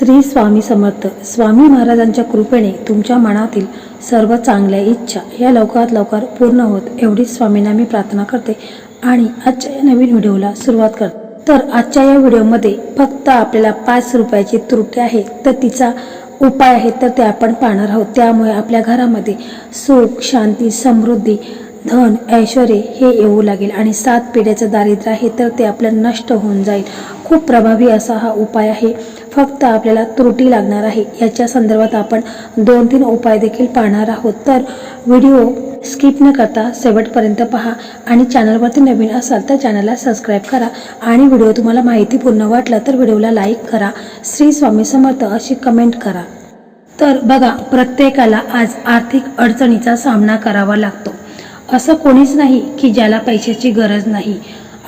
श्री स्वामी समर्थ स्वामी महाराजांच्या कृपेने तुमच्या मनातील सर्व चांगल्या इच्छा या लवकरात लवकर पूर्ण होत एवढीच स्वामींना मी प्रार्थना करते आणि आजच्या या नवीन व्हिडिओला सुरुवात करते. तर आजच्या या व्हिडिओमध्ये फक्त आपल्याला पाच रुपयाची त्रुटी आहे तर तिचा उपाय आहे तर ते आपण पाहणार आहोत. त्यामुळे आपल्या घरामध्ये सुख शांती समृद्धी धन ऐश्वर हे येऊ लागेल आणि सात पिढ्याचं दारिद्र्य आहे तर ते आपलं नष्ट होऊन जाईल. खूप प्रभावी असा हा उपाय आहे. फक्त आपल्याला त्रुटी लागणार आहे. याच्या संदर्भात आपण दोन तीन उपाय देखील पाहणार आहोत. तर व्हिडिओ स्किप न करता शेवटपर्यंत पहा आणि चॅनलवरती नवीन असाल तर चॅनलला सबस्क्राईब करा आणि व्हिडिओ तुम्हाला माहितीपूर्ण वाटला तर व्हिडिओला लाईक करा. श्री स्वामी समर्थ अशी कमेंट करा. तर बघा प्रत्येकाला आज आर्थिक अडचणीचा सामना करावा लागतो. असं कोणीच नाही की ज्याला पैशाची गरज नाही.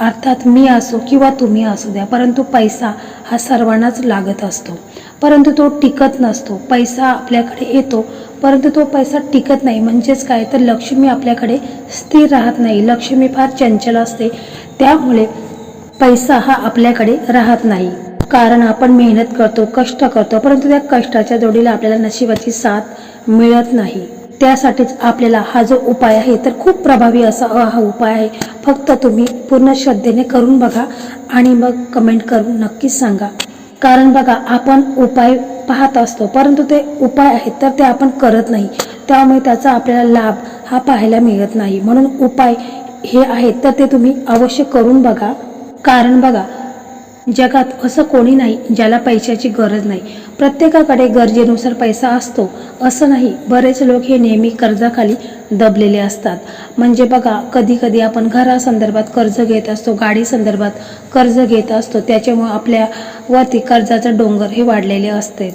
अर्थात मी असो किंवा तुम्ही असू द्या परंतु पैसा हा सर्वांनाच लागत असतो. परंतु तो टिकत नसतो. पैसा आपल्याकडे येतो परंतु तो पैसा टिकत नाही. म्हणजेच काय? तर लक्ष्मी आपल्याकडे स्थिर राहत नाही. लक्ष्मी फार चंचल असते. त्यामुळे पैसा हा आपल्याकडे राहत नाही. कारण आपण मेहनत करतो कष्ट करतो परंतु त्या कष्टाच्या जोडीला आपल्याला नशिबाची साथ मिळत नाही. त्यासाठीच आपल्याला हा जो उपाय आहे तर खूप प्रभावी असा हा उपाय आहे. फक्त तुम्ही पूर्ण श्रद्धेने करून बघा आणि मग कमेंट करून नक्कीच सांगा. कारण बघा आपण उपाय पाहत असतो परंतु ते उपाय आहेत तर ते आपण करत नाही. त्यामुळे त्याचा आपल्याला लाभ हा पाहायला मिळत नाही. म्हणून उपाय हे आहेत तर ते तुम्ही अवश्य करून बघा. कारण बघा जगात असं कोणी नाही ज्याला पैशाची गरज नाही. प्रत्येकाकडे गरजेनुसार पैसा असतो. असं नाही बरेच लोक हे नेहमी कर्जाखाली दबलेले असतात. म्हणजे बघा कधी कधी आपण घरासंदर्भात कर्ज घेत असतो गाडी संदर्भात कर्ज घेत असतो. त्याच्यामुळे आपल्यावरती कर्जाचं डोंगर हे वाढलेले असते.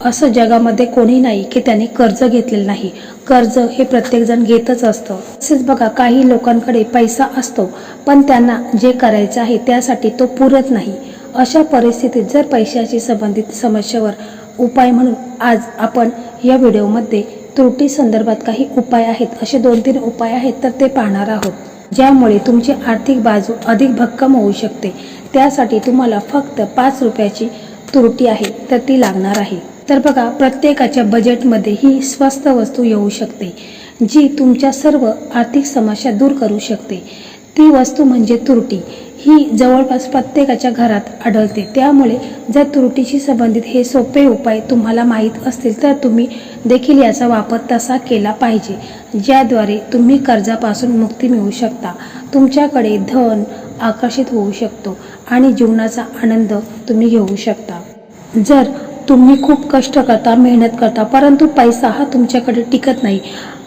असं जगामध्ये कोणी नाही की त्यांनी कर्ज घेतलेलं नाही. कर्ज हे प्रत्येकजण घेतच असतं. तसेच बघा काही लोकांकडे पैसा असतो पण त्यांना जे करायचं आहे त्यासाठी तो पुरत नाही. अशा परिस्थितीत जर पैशाशी संबंधित समस्येवर उपाय म्हणून आज आपण या व्हिडिओमध्ये त्रुटी संदर्भात काही उपाय आहेत असे दोन तीन उपाय आहेत तर ते पाहणार आहोत. ज्यामुळे तुमची आर्थिक बाजू अधिक भक्कम होऊ शकते. त्यासाठी तुम्हाला फक्त पाच रुपयाची त्रुटी आहे तर ती लागणार आहे. तर बघा प्रत्येकाच्या बजेटमध्ये ही स्वस्त वस्तू येऊ शकते जी तुमच्या सर्व आर्थिक समस्या दूर करू शकते. ती वस्तू म्हणजे त्रुटी. ही जवळपास प्रत्येकाच्या घरात आढळते. त्यामुळे जर त्रुटीशी संबंधित हे सोपे उपाय तुम्हाला माहीत असतील तर तुम्ही देखील याचा वापर तसा केला पाहिजे ज्याद्वारे तुम्ही कर्जापासून मुक्ती मिळू शकता. तुमच्याकडे धन आकर्षित होऊ शकतो आणि जीवनाचा आनंद तुम्ही घेऊ शकता. जर तुम्ही खूप कष्ट करता मेहनत करता परंतु पैसा हा तुमच्याकडे टिकत नाही.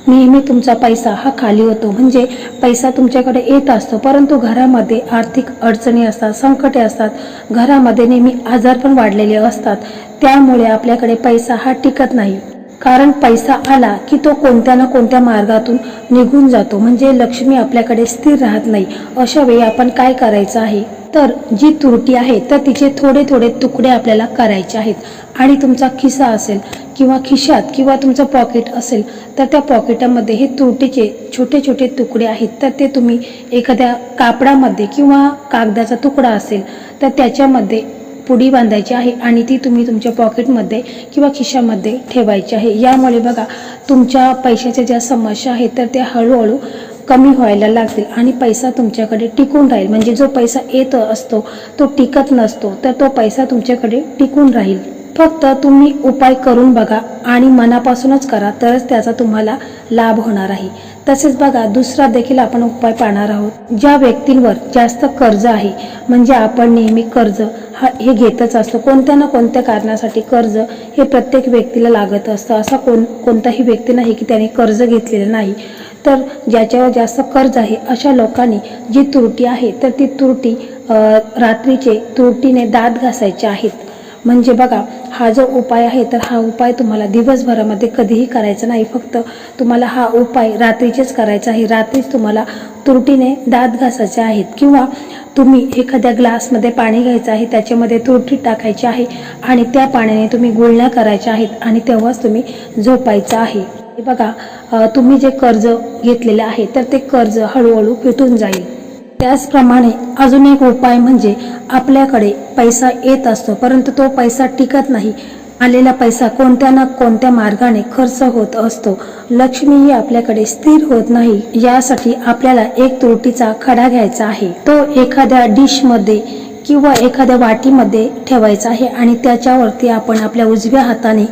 नेहमी तुमचा पैसा हा खाली होतो. म्हणजे पैसा तुमच्याकडे येत असतो परंतु घरामध्ये आर्थिक अडचणी असतात संकटे असतात. घरामध्ये नेहमी आजार पण वाढलेले असतात. त्यामुळे आपल्याकडे पैसा हा टिकत नाही. कारण पैसा आला की तो कोणत्या ना कोणत्या मार्गातून निघून जातो. म्हणजे लक्ष्मी आपल्याकडे स्थिर राहत नाही. अशा वेळी आपण काय करायचं आहे? तर जी त्रुटी आहे तर तिचे थोडे थोडे तुकडे आपल्याला करायचे आहेत. आणि तुमचा खिसा असेल किंवा खिशात किंवा तुमचं पॉकेट असेल तर त्या पॉकेटामध्ये हे तुरटीचे छोटे छोटे तुकडे आहेत. तर ते तुम्ही एखाद्या कापडामध्ये किंवा कागदाचा तुकडा असेल तर त्याच्यामध्ये पुडी बांधायची आहे आणि ती तुम्ही तुमच्या पॉकेटमध्ये किंवा खिशामध्ये ठेवायची आहे. यामुळे बघा तुमच्या पैशाच्या ज्या समस्या आहेत तर त्या हळूहळू कमी व्हायला लागतील आणि पैसा तुमच्याकडे टिकून राहील. म्हणजे जो पैसा येत असतो तो टिकत नसतो तर तो पैसा तुमच्याकडे टिकून राहील. फक्त तुम्ही उपाय करून बघा आणि मनापासूनच करा तरच त्याचा तुम्हाला लाभ होणार आहे. तसेच बघा दुसरा देखील आपण उपाय पाहणार आहोत. ज्या व्यक्तींवर जास्त कर्ज आहे म्हणजे आपण नेहमी कर्ज हा हे घेतच असतो. कोणत्या ना कोणत्या कारणासाठी कर्ज हे प्रत्येक व्यक्तीला लागत असतं. असा कोण कोणताही व्यक्ती नाही की त्याने कर्ज घेतलेलं नाही. तर ज्याच्यावर जास्त कर्ज आहे अशा लोकांनी जी त्रुटी आहे तर ती त्रुटी रात्रीचे त्रुटीने दात घासायचे आहेत. म्हणजे बघा हा जो उपाय आहे तर हा उपाय तुम्हाला दिवसभरामध्ये कधीही करायचा नाही. फक्त तुम्हाला हा उपाय रात्रीचेच करायचा आहे. रात्रीच तुम्हाला तुरटीने दात घासायचे आहेत. किंवा तुम्ही एखाद्या ग्लासमध्ये पाणी घ्यायचं आहे त्याच्यामध्ये तुरटी टाकायची आहे आणि त्या पाण्याने तुम्ही गुळण्या करायच्या आहेत आणि तेव्हाच तुम्ही झोपायचं आहे. बघा तुम्ही जे कर्ज घेतलेले आहे तर ते कर्ज हळूहळू फिटून जाईल. त्याचप्रमाणे अजून एक उपाय म्हणजे आपल्याकडे पैसा येत असतो परंतु तो पैसा टिकत नाही. आलेला पैसा कोणत्या ना कोणत्या मार्गाने खर्च होत असतो. लक्ष्मी ही आपल्याकडे स्थिर होत नाही यासाठी आपल्याला एक त्रुटीचा खडा घ्यायचा आहे. तो एखाद्या डिशमध्ये किंवा एखाद्या वाटीमध्ये ठेवायचा आहे आणि त्याच्यावरती आपण आपल्या उजव्या हाताने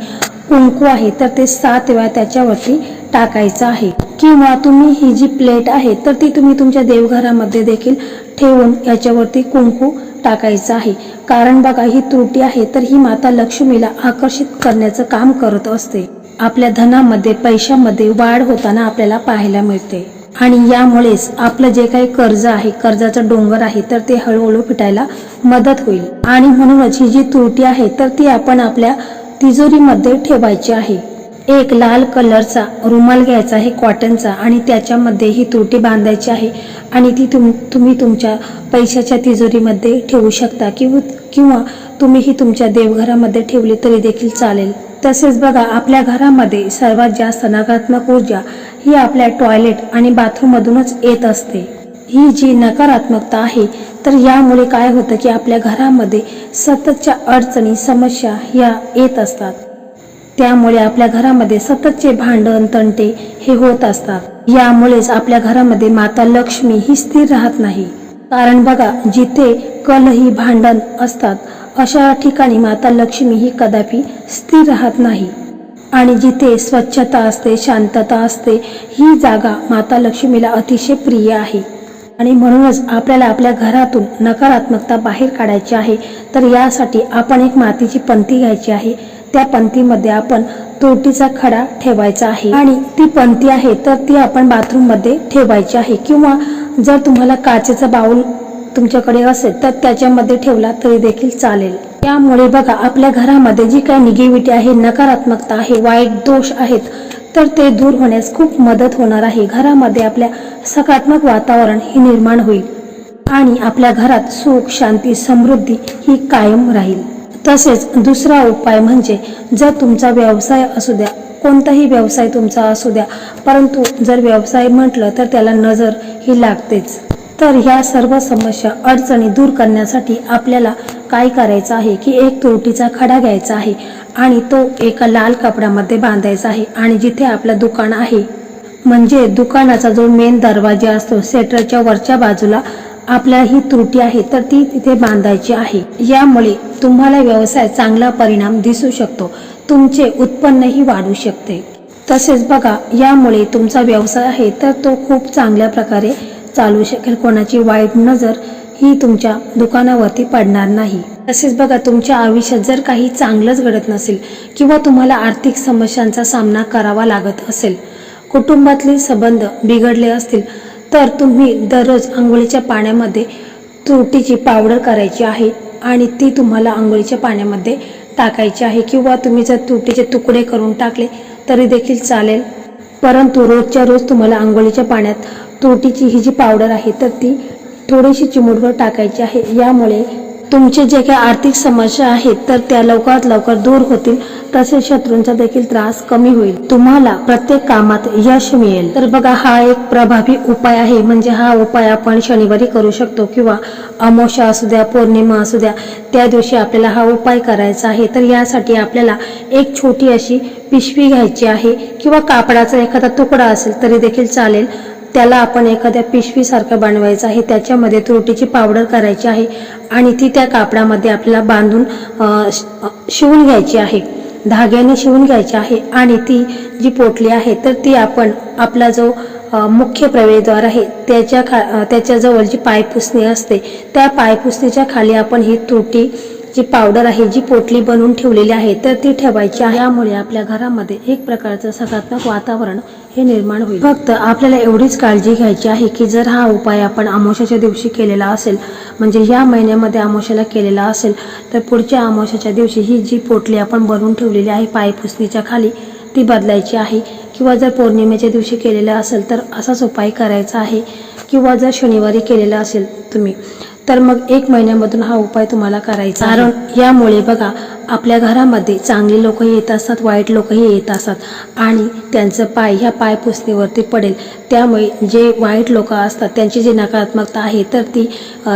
कुंकू आहे तर ते सात वेळा त्याच्यावरती टाकायचं आहे. किंवा तुम्ही ही जी प्लेट आहे तर ती तुम्ही तुमच्या देवघरामध्ये देखील ठेवून याच्यावरती कुंकू टाकायचं आहे. कारण बघा ही त्रुटी आहे तर ही माता लक्ष्मीला आकर्षित करण्याचं काम करत असते. आपल्या धनामध्ये पैशामध्ये वाढ होताना आपल्याला पाहायला मिळते. आणि यामुळेच आपलं जे काही कर्ज आहे कर्जाचं डोंगर आहे तर ते हळूहळू फिटायला मदत होईल. आणि म्हणूनच ही जी त्रुटी आहे तर ती आपण आपल्या तिजोरीमध्ये ठेवायची आहे. एक लाल कलरचा रुमाल घ्यायचा आहे कॉटनचा आणि त्याच्यामध्ये ही त्रुटी बांधायची आहे आणि ती तुम तुम्ही तुमच्या पैशाच्या तिजोरीमध्ये ठेवू शकता किंवा किंवा तुम्ही ही तुमच्या देवघरामध्ये ठेवली तरी देखील चालेल. तसेच बघा आपल्या घरामध्ये सर्वात जास्त नकारात्मक ऊर्जा ही आपल्या टॉयलेट आणि बाथरूममधूनच येत असते. ही जी नकारात्मकता आहे तर यामुळे काय होतं की आपल्या घरामध्ये सततच्या अडचणी समस्या ह्या येत असतात. त्यामुळे आपल्या घरामध्ये सततचे भांडण तंटे हे होत असतात. यामुळेच आपल्या घरामध्ये माता लक्ष्मी ही स्थिर राहत नाही. कारण बघा जिथे कलही भांडण असतात अशा ठिकाणी माता लक्ष्मी ही कदापि स्थिर राहत नाही. आणि जिथे स्वच्छता असते शांतता असते ही जागा माता लक्ष्मीला अतिशय प्रिय आहे. आणि म्हणूनच आपल्याला आपल्या घरातून नकारात्मकता बाहेर काढायची आहे तर यासाठी आपण एक मातीची पंती घ्यायची आहे. त्या पंतीमध्ये आपण तुरटीचा खडा ठेवायचा आहे. आणि ती पंती आहे तर ती आपण बाथरूममध्ये ठेवायची आहे. किंवा जर तुम्हाला काचेचा बाऊल तुमच्याकडे असेल तर त्याच्यामध्ये ठेवला तरी देखील चालेल. त्यामुळे बघा आपल्या घरामध्ये जी काही निगेटिव्हिटी आहे नकारात्मकता आहे वाईट दोष आहेत तर ते दूर होण्यास खूप मदत होणार आहे. घरामध्ये आपल्या सकारात्मक वातावरण हे निर्माण होईल. आणि आपल्या घरात सुख शांती समृद्धी ही कायम राहील. तसेच दुसरा उपाय म्हणजे जर तुमचा व्यवसाय असू द्या कोणताही व्यवसाय तुमचा असू द्या परंतु जर व्यवसाय म्हटलं तर त्याला नजर ही लागतेच. तर ह्या सर्व समस्या अडचणी दूर करण्यासाठी आपल्याला काय करायचं आहे की एक तुरटीचा खडा घ्यायचा आहे आणि तो एका लाल कपड्यामध्ये बांधायचा आहे आणि जिथे आपलं दुकान आहे. म्हणजे दुकानाचा जो मेन दरवाजा असतो सेटरच्या वरच्या बाजूला आपल्याला ही त्रुटी आहे तर ती तिथे बांधायची आहे. यामुळे तुम्हाला व्यवसाय चांगला परिणाम दिसू शकतो. तुमचे उत्पन्नही वाढू शकते. तसेच बघा यामुळे तुमचा व्यवसाय आहे तर तो खूप चांगल्या प्रकारे चालू शकेल. कोणाची वाईट नजर ही तुमच्या दुकानावरती पडणार नाही. तसेच बघा तुमच्या आयुष्यात जर काही चांगलंच घडत नसेल किंवा तुम्हाला आर्थिक समस्यांचा सामना करावा लागत असेल कुटुंबातले संबंध बिघडले असतील तर तुम्ही दररोज आंघोळीच्या पाण्यामध्ये तुरटीची पावडर करायची आहे आणि ती तुम्हाला आंघोळीच्या पाण्यामध्ये टाकायची आहे किंवा तुम्ही जर तुरटीचे तुकडे करून टाकले तरी देखील चालेल. परंतु रोजच्या रोज तुम्हाला आंघोळीच्या पाण्यात तुरटीची ही जी पावडर आहे तर ती थोडीशी चिमुटभर टाकायची आहे. यामुळे तुमचे जे काही आर्थिक समस्या आहेत तर त्या लवकरात लवकर दूर होतील. तसेच शत्रूंचा देखील त्रास कमी होईल. तुम्हाला प्रत्येक कामात यश मिळेल. तर बघा हा एक प्रभावी उपाय आहे. म्हणजे हा उपाय आपण शनिवारी करू शकतो किंवा अमोशा असू द्या पौर्णिमा असू द्या त्या दिवशी आपल्याला हा उपाय करायचा आहे. तर यासाठी आपल्याला एक छोटी अशी पिशवी घ्यायची आहे किंवा कापडाचा एखादा तुकडा असेल तरी देखील चालेल. त्याला आपण एखाद्या पिशवीसारखं बनवायचं आहे त्याच्यामध्ये तुरटीची पावडर करायची आहे आणि ती त्या कापडामध्ये आपल्याला बांधून शिवून घ्यायची आहे. धाग्याने शिवून घ्यायची आहे आणि ती जी पोटली आहे तर ती आपण आपला जो मुख्य प्रवेशद्वार आहे त्याच्या खा त्याच्याजवळ जी पायपुसणी असते त्या पायपुसणीच्या खाली आपण ही तुरटी जी पावडर आहे जी पोटली बनवून ठेवलेली आहे तर ती ठेवायची आहे. यामुळे आपल्या घरामध्ये एक प्रकारचं सकारात्मक वातावरण हे निर्माण होईल. फक्त आपल्याला एवढीच काळजी घ्यायची आहे की जर हा उपाय आपण आमोशाच्या दिवशी केलेला असेल म्हणजे या महिन्यामध्ये आमोशाला केलेला असेल तर पुढच्या आमोशाच्या दिवशी ही जी पोटली आपण बनवून ठेवलेली आहे पायपुसणीच्या खाली ती बदलायची आहे. किंवा जर पौर्णिमेच्या दिवशी केलेला असेल तर असाच उपाय करायचा आहे. किंवा जर शनिवारी केलेला असेल तुम्ही तर मग एक महिन्यामधून हा उपाय तुम्हाला करायचा कारण यामुळे बघा आपल्या घरामध्ये चांगली लोकही येत असतात वाईट लोकही येत असतात. आणि त्यांचं पाय ह्या पाय पुसणीवरती पडेल. त्यामुळे जे वाईट लोक असतात त्यांची जी नकारात्मकता आहे तर ती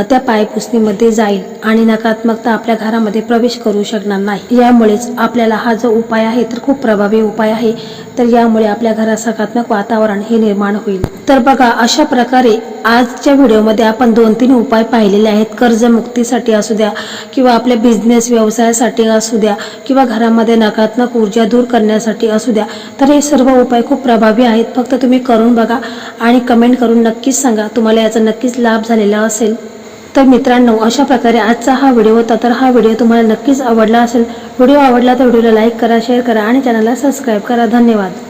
त्या पायपुसणीमध्ये जाईल. आणि नकारात्मकता आपल्या घरामध्ये प्रवेश करू शकणार नाही. यामुळेच आपल्याला हा जो उपाय आहे तर खूप प्रभावी उपाय आहे. तर यामुळे आपल्या घरात सकारात्मक वातावरण हे निर्माण होईल. तर बघा अशा प्रकारे आजच्या व्हिडिओमध्ये आपण दोन तीन उपाय पाहिलेले आहेत. कर्जमुक्तीसाठी असू द्या किंवा आपल्या बिझनेस व्यवसायासाठी असू द्या किंवा घरामध्ये नकारात्मक ऊर्जा दूर करण्यासाठी असू द्या तर हे सर्व उपाय खूप प्रभावी आहेत. फक्त तुम्ही करून बघा आणि कमेंट करून नक्कीच सांगा. तुम्हाला याचा नक्कीच लाभ झालेला असेल. तर मित्रांनो अशा प्रकारे आजचा हा व्हिडिओ होता. तर हा व्हिडिओ तुम्हाला नक्कीच आवडला असेल. व्हिडिओ आवडला तर व्हिडिओला लाईक करा शेअर करा आणि चॅनलला सबस्क्राईब करा. धन्यवाद.